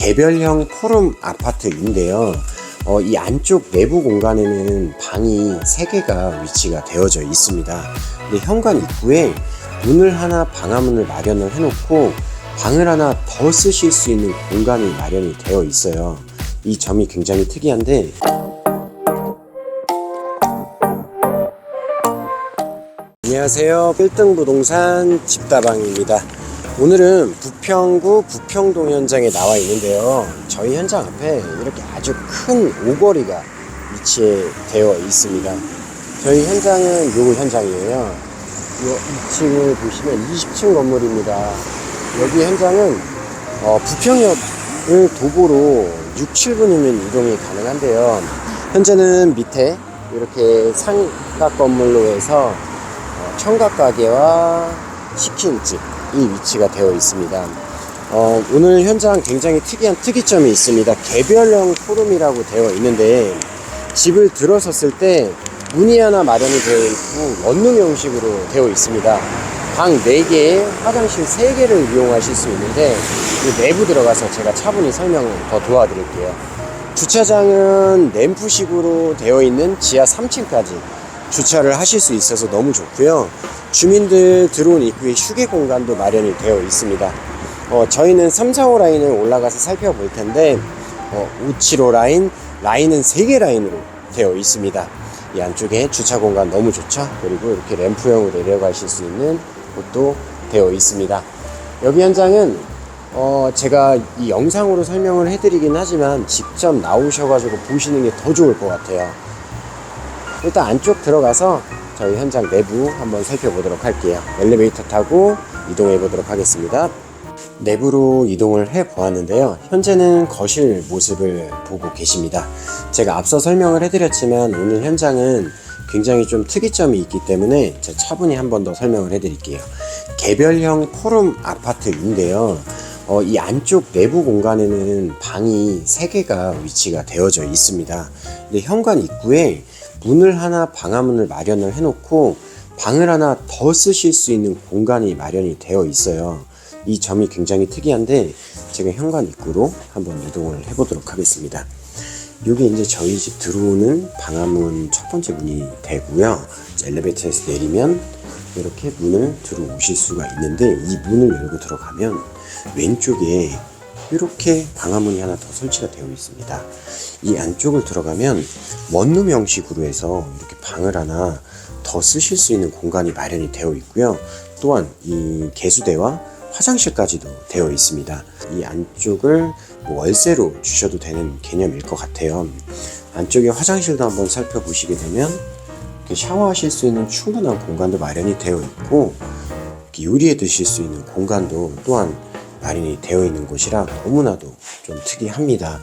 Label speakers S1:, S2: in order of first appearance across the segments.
S1: 개별형 포럼 아파트인데요. 어, 이 안쪽 내부 공간에는 방이 3개가 위치가 되어져 있습니다. 근데 현관 입구에 문을 하나 방화문을 마련을 해놓고 방을 하나 더 쓰실 수 있는 공간이 마련이 되어 있어요. 이 점이 굉장히 특이한데 안녕하세요. 1등 부동산 집다방입니다. 오늘은 부평구 부평동 현장에 나와 있는데요. 저희 현장 앞에 이렇게 아주 큰 오거리가 위치되어 있습니다. 저희 현장은 요 현장이에요. 이 2층을 보시면 20층 건물입니다. 여기 현장은 어, 부평역을 도보로 6, 7분이면 이동이 가능한데요. 현재는 밑에 이렇게 상가 건물로 해서 어, 청각 가게와 치킨집이 위치가 되어 있습니다. 어, 오늘 현장 굉장히 특이한 특이점이 있습니다. 개별형 포럼이라고 되어 있는데 집을 들어섰을 때 문이 하나 마련이 되어 있고 원룸 형식으로 되어 있습니다. 방 4개, 화장실 3개를 이용하실 수 있는데 이 내부 들어가서 제가 차분히 설명을 더 도와드릴게요. 주차장은 램프식으로 되어 있는 지하 3층까지 주차를 하실 수 있어서 너무 좋고요. 주민들 들어온 입구에 휴게 공간도 마련이 되어 있습니다. 어, 저희는 3, 4호 라인을 올라가서 살펴볼 텐데 어, 5, 7호 라인, 라인은 3개 라인으로 되어 있습니다. 이 안쪽에 주차 공간 너무 좋죠? 그리고 이렇게 램프형으로 내려가실 수 있는 곳도 되어 있습니다. 여기 현장은 어, 제가 이 영상으로 설명을 해드리긴 하지만 직접 나오셔가지고 보시는 게 더 좋을 것 같아요. 일단 안쪽 들어가서 저희 현장 내부 한번 살펴보도록 할게요. 엘리베이터 타고 이동해 보도록 하겠습니다. 내부로 이동을 해 보았는데요. 현재는 거실 모습을 보고 계십니다. 제가 앞서 설명을 해드렸지만 오늘 현장은 굉장히 좀 특이점이 있기 때문에 제가 차분히 한 번 더 설명을 해드릴게요. 개별형 포럼 아파트인데요. 어, 이 안쪽 내부 공간에는 방이 3개가 위치가 되어져 있습니다. 근데 현관 입구에 문을 하나 방화문을 마련을 해놓고 방을 하나 더 쓰실 수 있는 공간이 마련이 되어 있어요. 이 점이 굉장히 특이한데 제가 현관 입구로 한번 이동을 해보도록 하겠습니다. 이게 이제 저희 집 들어오는 방화문 첫 번째 문이 되고요. 엘리베이터에서 내리면 이렇게 문을 들어오실 수가 있는데 이 문을 열고 들어가면 왼쪽에 이렇게 방화문이 하나 더 설치가 되어 있습니다. 이 안쪽을 들어가면 원룸 형식으로 해서 이렇게 방을 하나 더 쓰실 수 있는 공간이 마련이 되어 있고요. 또한 이 개수대와 화장실까지도 되어 있습니다. 이 안쪽을 뭐 월세로 주셔도 되는 개념일 것 같아요. 안쪽에 화장실도 한번 살펴보시게 되면 샤워하실 수 있는 충분한 공간도 마련이 되어 있고 요리해 드실 수 있는 공간도 또한 마련이 되어 있는 곳이라 너무나도 좀 특이합니다.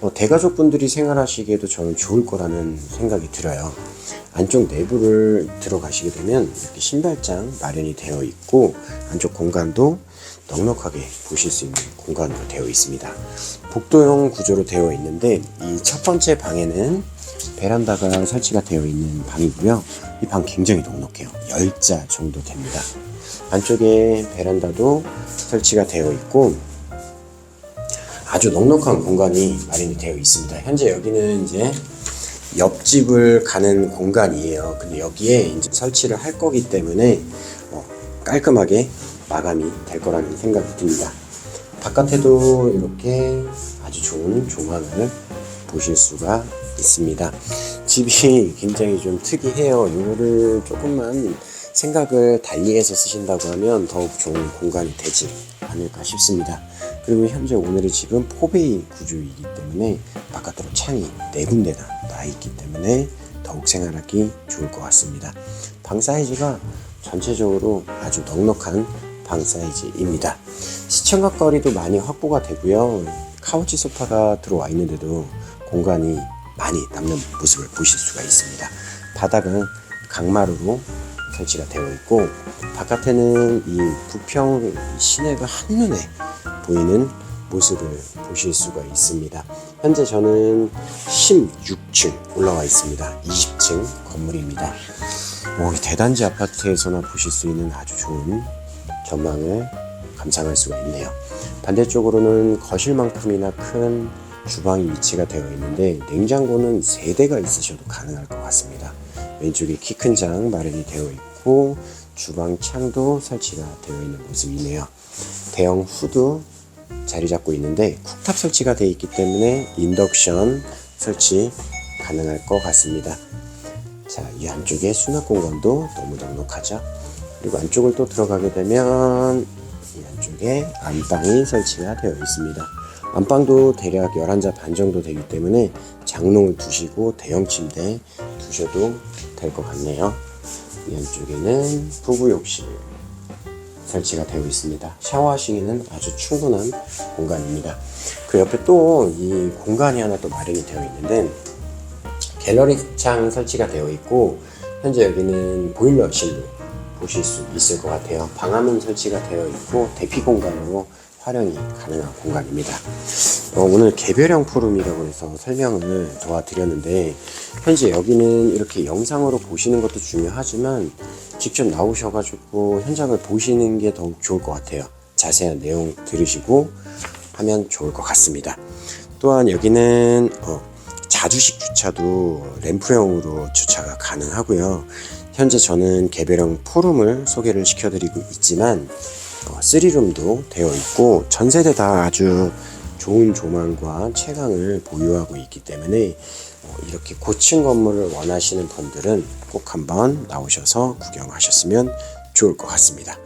S1: 어, 대가족 분들이 생활하시기에도 저는 좋을 거라는 생각이 들어요. 안쪽 내부를 들어가시게 되면 이렇게 신발장 마련이 되어 있고 안쪽 공간도 넉넉하게 보실 수 있는 공간으로 되어 있습니다. 복도형 구조로 되어 있는데 이 첫 번째 방에는 베란다가 설치가 되어 있는 방이고요. 이 방 굉장히 넉넉해요. 10자 정도 됩니다. 안쪽에 베란다도 설치가 되어 있고 아주 넉넉한 공간이 마련이 되어 있습니다. 현재 여기는 이제 옆집을 가는 공간이에요. 근데 여기에 이제 설치를 할 거기 때문에 어, 깔끔하게 마감이 될 거라는 생각이 듭니다. 바깥에도 이렇게 아주 좋은 조망을 보실 수가 있습니다. 집이 굉장히 좀 특이해요. 이거를 조금만 생각을 달리해서 쓰신다고 하면 더욱 좋은 공간이 되지 않을까 싶습니다. 그리고 현재 오늘의 집은 포베이 구조이기 때문에 바깥으로 창이 네 군데나 나 있기 때문에 더욱 생활하기 좋을 것 같습니다. 방 사이즈가 전체적으로 아주 넉넉한 방 사이즈입니다. 시청각 거리도 많이 확보가 되고요. 카우치 소파가 들어와 있는데도 공간이 많이 남는 모습을 보실 수가 있습니다. 바닥은 강마루로 설치가 되어 있고 바깥에는 이 부평 시내가 한눈에 보이는 모습을 보실 수가 있습니다. 현재 저는 16층 올라와 있습니다. 20층 건물입니다. 오, 이 대단지 아파트에서나 보실 수 있는 아주 좋은 전망을 감상할 수가 있네요. 반대쪽으로는 거실만큼이나 큰 주방이 위치가 되어 있는데 냉장고는 세 대가 있으셔도 가능할 것 같습니다. 왼쪽에 키 큰 장 마련이 되어 있고 주방 창도 설치가 되어 있는 모습이네요. 대형 후드 자리 잡고 있는데 쿡탑 설치가 되어 있기 때문에 인덕션 설치 가능할 것 같습니다. 자, 이 안쪽에 수납 공간도 너무 넉넉하죠. 그리고 안쪽을 또 들어가게 되면 이 안쪽에 안방이 설치가 되어 있습니다. 안방도 대략 11자 반 정도 되기 때문에 장롱을 두시고 대형 침대 두셔도 될 것 같네요. 이 안쪽에는 부부 욕실 설치가 되어 있습니다. 샤워하시기는 아주 충분한 공간입니다. 그 옆에 또 이 공간이 하나 또 마련이 되어 있는데 갤러리 창 설치가 되어 있고 현재 여기는 보일러실로 보실 수 있을 것 같아요. 방화문 설치가 되어 있고 대피 공간으로 활용이 가능한 공간입니다. 어, 오늘 개별형 포럼이라고 해서 설명을 도와드렸는데 현재 여기는 이렇게 영상으로 보시는 것도 중요하지만 직접 나오셔가지고 현장을 보시는 게 더욱 좋을 것 같아요. 자세한 내용 들으시고 하면 좋을 것 같습니다. 또한 여기는 어, 자주식 주차도 램프형으로 주차가 가능하고요. 현재 저는 개별형 포룸을 소개를 시켜드리고 있지만 어, 3룸도 되어 있고 전 세대 다 아주 좋은 조망과 채광을 보유하고 있기 때문에 어, 이렇게 고층 건물을 원하시는 분들은 꼭 한번 나오셔서 구경하셨으면 좋을 것 같습니다.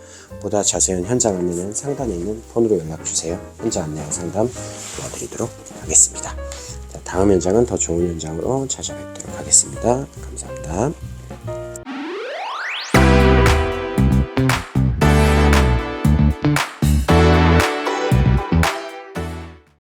S1: 보다 자세한 현장 안내는 상단에 있는 폰으로 연락 주세요. 현장 안내와 상담 도와드리도록 하겠습니다. 자, 다음 현장은 더 좋은 현장으로 찾아뵙도록 하겠습니다. 감사합니다.